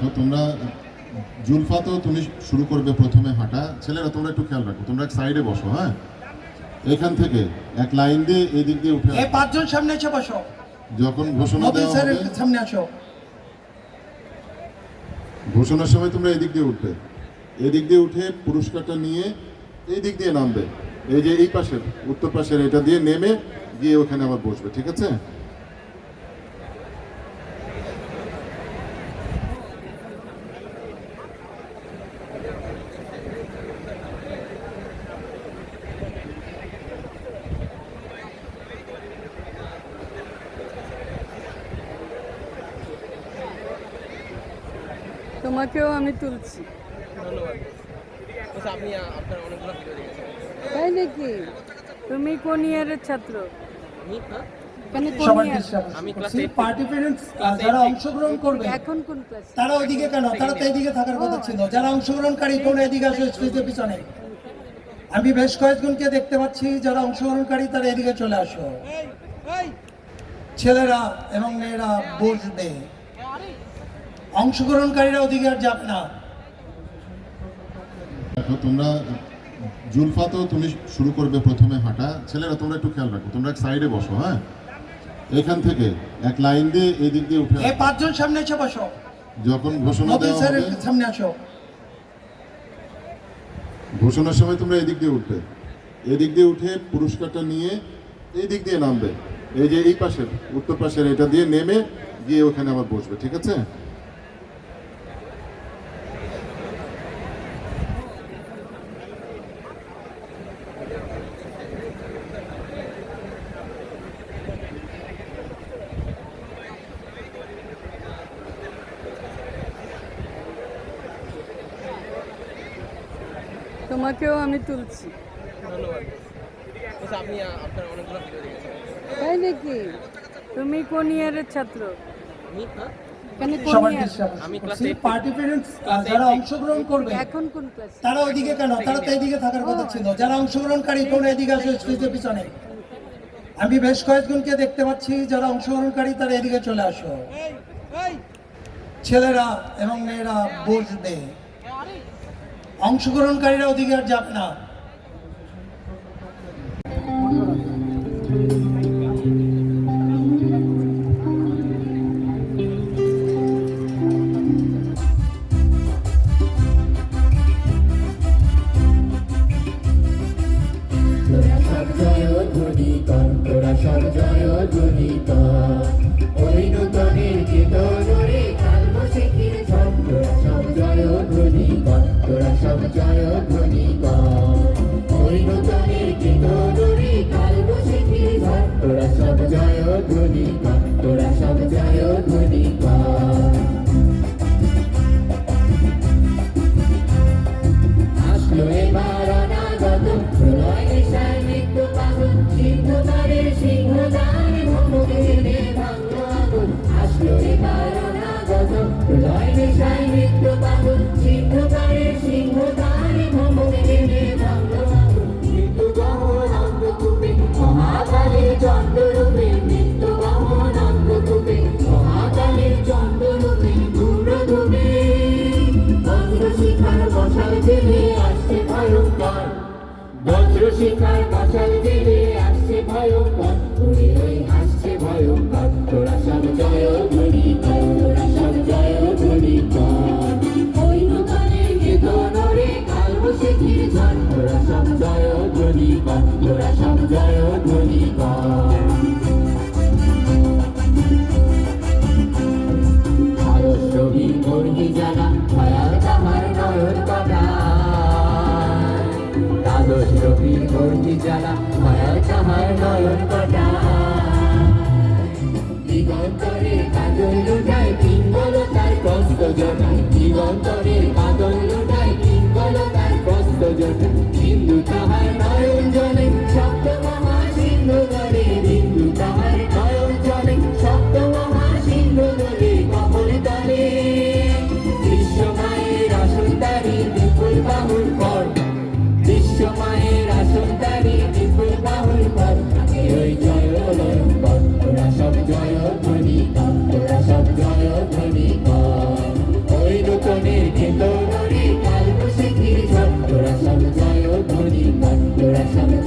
দেখো তোমরা জুলফা তো তুমি শুরু করবে প্রথমে হাঁটা। ছেলেরা তোমরা একটু খেয়াল রাখো তোমরা এক সাইডে বসো হ্যাঁ? এখান থেকে এক লাইন দিয়ে এই দিক দিয়ে উঠে এই পাঁচজন সামনে এসে বসো। যখন ঘোষণা দেওয়া হবে সামনে আসো। ঘোষণার সময় তোমরা এদিক দিয়ে উঠবে। এদিক দিয়ে উঠে পুরস্কারটা নিয়ে এই দিক দিয়ে নামবে। এই যে এই পাশের উত্তর পাশের এটা দিয়ে নেমে গিয়ে ওখানে আবার বসবে ঠিক আছে? তোমাকেও আমি তুলছি। ধন্যবাদ। আচ্ছা আপনি আ, আপনার অনেকগুলো ভিডিও দেখেছেন। তাই নাকি? তুমি কোন ইয়ারের ছাত্র? হ্যাঁ? কোন যারা অংশগ্রহণ করবে এখন কোন ক্লাস তারা ওইদিকে কেন? তারা তো এইদিকে থাকার কথা ছিল। যারা অংশগ্রহণকারী তোমরা এদিকে আসো স্টেজের পিছনে? আমি বেশ কয়েকজনকে দেখতে পাচ্ছি যারা অংশগ্রহণকারী তারা এদিকে চলে আসো। ছেলেরা এবং মেয়েরা বসবে। অংশগ্রহণকারীরা আর যাবে না। তোমরা জুলফা তো তুমি শুরু করবে প্রথমে হাঁটা। ছেলেরা তোমরা একটু খেয়াল রাখো তোমরা এক সাইডে বসো হ্যাঁ? এখান থেকে এক লাইন দিয়ে এই দিক দিয়ে উঠে এই পাঁচজন সামনে এসে বসো। যখন ঘোষণা দেওয়া হবে সামনে আসো। ঘোষণার সময় তোমরা এই দিক দিয়ে উঠবে। এই দিক দিয়ে উঠে পুরস্কারটা নিয়ে এই দিক দিয়ে নামবে। এই যে এই পাশের উত্তর পাশের এটা দিয়ে নেমে গিয়ে ওখানে আবার বসবে ঠিক আছে? তোমাকেও আমি তুলছি। ধন্যবাদ। আচ্ছা তাই নাকি? তুমি কোন ইয়ারের ছাত্র? আমি হ্যাঁ? যারা অংশগ্রহণ করবে এখন কোন ক্লাস তারা ওইদিকে কেন? তারা তো এইদিকে থাকার কথা ছিল। যারা অংশগ্রহণকারী তোমরা এদিকে আসো স্টেজের পিছনে? আমি বেশ কয়েকজনকে দেখতে পাচ্ছি যারা অংশগ্রহণকারী তারা এদিকে চলে আসো। ছেলেরা এবং মেয়েরা বসবে। অংশগ্রহণকারীরা আর যাবে না। তোরা সব জয় ধ্বনি কর তোরা সব জয় ধ্বনি কর ওই নূতনের তোরা সব জয় ধ্বনি কর আসলো এবার অনাগত, প্রলয় নেশায় মৃত্যু পাগল সিংহদারে সিংহদান ভ্রমণে ভাঙল আগুন। আসলো এবার অনাগত, প্রলয় নেশায় শিখার মশাল জেলে আসছে ভয়ঙ্কর। উড়ে ওই আসছে ভয়ঙ্কর। তোরা সব জয় ধ্বনি কর, তোরা সব জয় ধ্বনি কর্মী জানা মায়া তাহার নয়ন কটা। দিগন্তরে Let